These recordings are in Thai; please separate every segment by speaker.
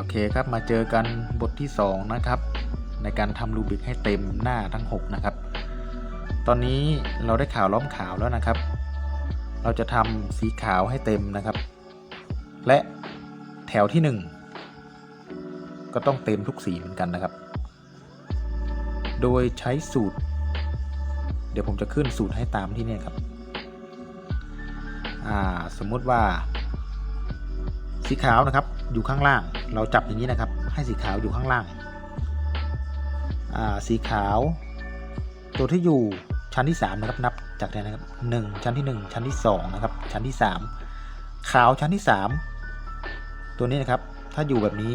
Speaker 1: โอเคครับมาเจอกันบทที่ 2 นะครับ ในการทำรูบิกให้เต็มหน้าทั้ง 6 นะครับ ตอนนี้เราได้ขาวล้อมขาวแล้วนะครับ เราจะทำสีขาวให้เต็มนะครับ และแถวที่ 1 ก็ต้องเต็มทุกสีเหมือนกันนะครับ โดยใช้สูตร เดี๋ยวผมจะขึ้นสูตรให้ตามที่นี่ครับสมมุติว่า สีขาวนะครับ อยู่ข้างล่าง เราจับอย่างนี้นะครับ ให้สีขาวอยู่ข้างล่างอ่าสีขาว ตัวที่อยู่ชั้นที่ 3 นะครับ นับจากไหนนะครับ 1 ชั้นที่ 1 ชั้นที่ 2 นะครับ ชั้นที่ 3 ขาวชั้นที่ 3 ตัวนี้นะครับ ถ้าอยู่แบบนี้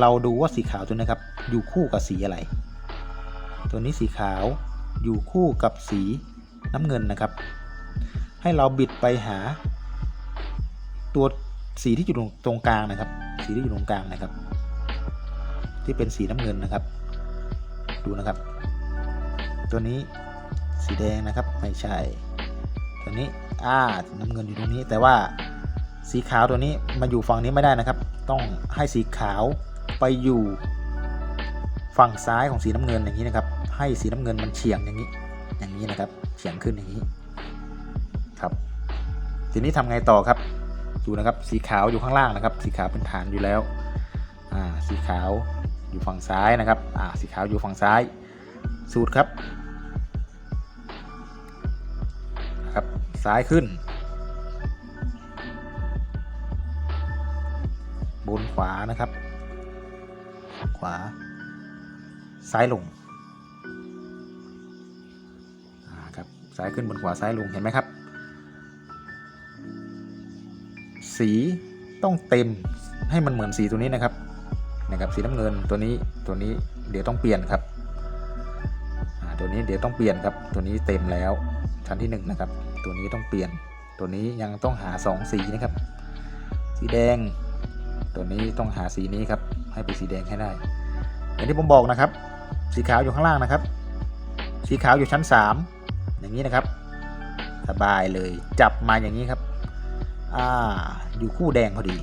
Speaker 1: เราดูว่าสีขาวตัวนี้นะครับ อยู่คู่กับสีอะไร ตัวนี้สีขาวอยู่คู่กับสีน้ำเงินนะครับ ให้เราบิดไปหา ตัวสีที่อยู่ตรงกลางนะครับ สีที่อยู่ตรงกลางนะครับ ที่เป็นสีน้ำเงินนะครับ ดูนะครับ ตัวนี้สีแดงนะครับไม่ใช่ ตัวนี้อ่าน้ำเงินอยู่ตรงนี้ แต่ว่าสีขาวตัวนี้มาอยู่ฝั่งนี้ไม่ได้นะครับ ต้องให้สีขาวไปอยู่ฝั่งซ้ายของสีน้ำเงินอย่างนี้นะครับ ให้สีน้ำเงินมันเฉียงอย่างนี้ อย่างนี้นะครับเฉียงขึ้นอย่างนี้ครับ ทีนี้ทำไงต่อครับ ดูนะครับ สีขาวอยู่ข้างล่างนะครับ สีขาวเป็นฐานอยู่แล้วอ่าสีขาวอยู่ฝั่งซ้ายนะครับอ่าสีขาวอยู่ฝั่งซ้าย สูตรครับครับซ้ายขึ้น บนขวานะครับ ขวา ซ้ายลงอ่าครับซ้ายขึ้นบนขวาซ้ายลงเห็นไหมครับ สีต้องเต็มให้มันเหมือนสีตัวนี้นะครับนะครับสีน้ำเงินตัวนี้ตัวนี้เดี๋ยวต้องเปลี่ยนครับตัวนี้เดี๋ยวต้องเปลี่ยนครับตัวนี้เต็มแล้วชั้นที่หนึ่งนะครับตัวนี้ต้องเปลี่ยน ตัวนี้ยังต้องหาสองสีนะครับ สีแดง ตัวนี้ต้องหาสีนี้ครับให้เป็นสีแดงให้ได้อย่างที่ผมบอกนะครับ สีขาวอยู่ข้างล่างนะครับ สีขาวอยู่ชั้น 3 อย่างนี้นะครับ สบายเลยจับมาอย่างนี้ครับ อ่า อยู่คู่แดงพอดี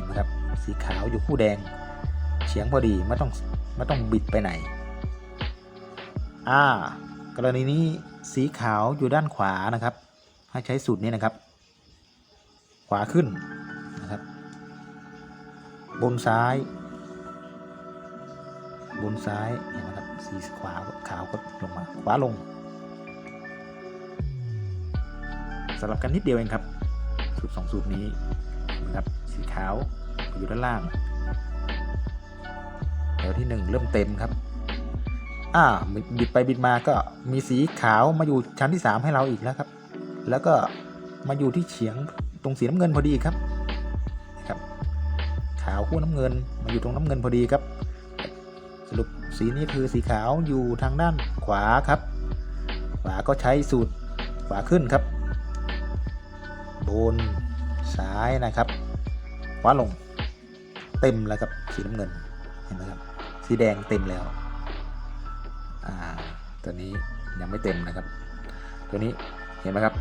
Speaker 1: นไหมครับ สีขาวอยู่คู่แดง เฉียงพอดีไม่ต้องไม่ต้องบิดไปไหน อ่า กรณีนี้สีขาวอยู่ด้านขวานะครับ ให้ใช้สูตรนี้นะครับ ขวาขึ้นนะครับ บนซ้าย บนซ้ายเห็นไหมครับสีขวาขาวก็ลงมา ขวาลงสลับกันนิดเดียวเองครับ สูตรสองสูตรนี้นะครับสีขาวอยู่ด้านล่างแถวที่หนึ่งเริ่มเต็มครับอ่าบิดไปบิดมาก็มีสีขาวมาอยู่ชั้นที่สามให้เราอีกแล้วครับ แล้วก็มาอยู่ที่เฉียงตรงสีน้ำเงินพอดีครับครับ ขาวคู่น้ำเงินมาอยู่ตรงน้ำเงินพอดีครับ สรุปสีนี้คือสีขาวอยู่ทางด้านขวาครับ ขวาก็ใช้สูตรขวาขึ้นครับ บนซ้ายนะครับขวาลงเต็มแล้วครับสีน้ำเงินเห็นไหมครับสีแดงเต็มแล้วอ่าตัวนี้ยังไม่เต็มนะครับ ตัวนี้เห็นไหมครับ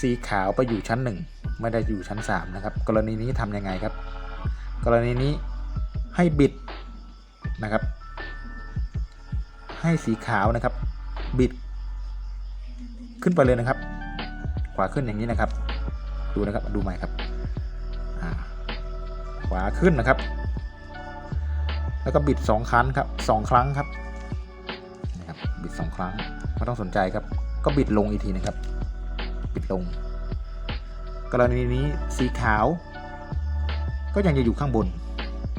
Speaker 1: สีขาวไปอยู่ชั้นหนึ่งไม่ได้อยู่ชั้นสามนะครับ กรณีนี้ทำยังไงครับ กรณีนี้ให้บิดนะครับ ให้สีขาวนะครับ บิดขึ้นไปเลยนะครับ ขวาขึ้นอย่างนี้นะครับ ดูนะครับดูใหม่ครับขวาขึ้นนะครับ แล้วก็บิดสองครั้งครับสองครั้งครับนะครับบิดสองครั้งไม่ต้องสนใจครับ ก็บิดลงอีกทีนะครับ บิดลง กรณีนี้สีขาว ก็ยังจะอยู่ข้างบน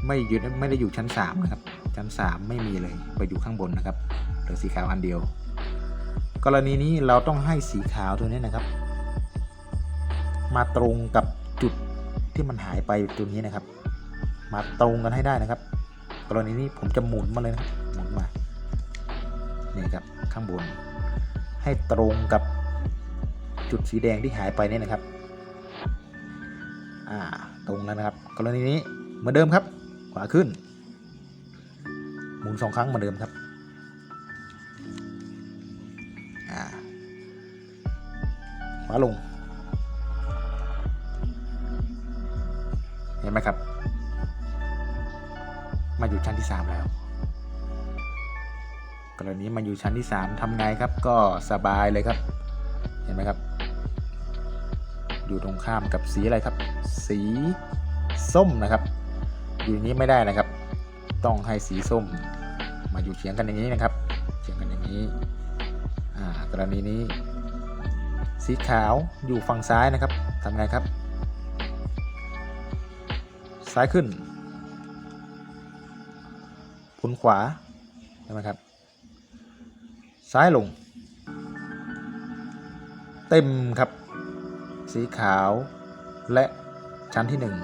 Speaker 1: ไม่อยู่ไม่ได้อยู่ชั้นสามนะครับชั้นสามไม่มีเลยไปอยู่ข้างบนนะครับเหลือสีขาวอันเดียว กรณีนี้เราต้องให้สีขาวตัวนี้นะครับ มาตรงกับจุดที่มันหายไปตัวนี้นะครับ มาตรงกันให้ได้นะครับ กรณีนี้ผมจะหมุนมาเลยนะครับหมุนมานี่ครับข้างบน ให้ตรงกับจุดสีแดงที่หายไปเนี่ยนะครับอ่าตรงแล้วนะครับ กรณีนี้เหมือนเดิมครับ ขวาขึ้น หมุนสองครั้งเหมือนเดิมครับอ่าขวาลง ห็นไหมครับ มาอยู่ชั้นที่สามแล้วกรณีมาอยู่ชั้นที่สามทำไงครับ ก็สบายเลยครับ เห็นไหมครับ อยู่ตรงข้ามกับสีอะไรครับ สีส้มนะครับ อยู่นี้ไม่ได้นะครับ ต้องให้สีส้ม มาอยู่เฉียงกันอย่างนี้นะครับเฉียงกันอย่างนี้กรณีนี้ สีขาวอยู่ฝั่งซ้ายนะครับทำไงครับ ซ้ายขึ้น พุนขวา ใช่ไหมครับ ซ้ายลง เต็มครับ สีขาวและชั้นที่หนึ่ง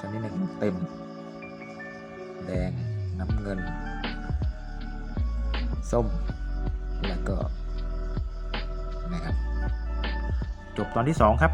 Speaker 1: ชั้นที่หนึ่งเต็ม แดงน้ำเงิน ส้ม แล้วก็นะครับ จบตอนที่สองครับ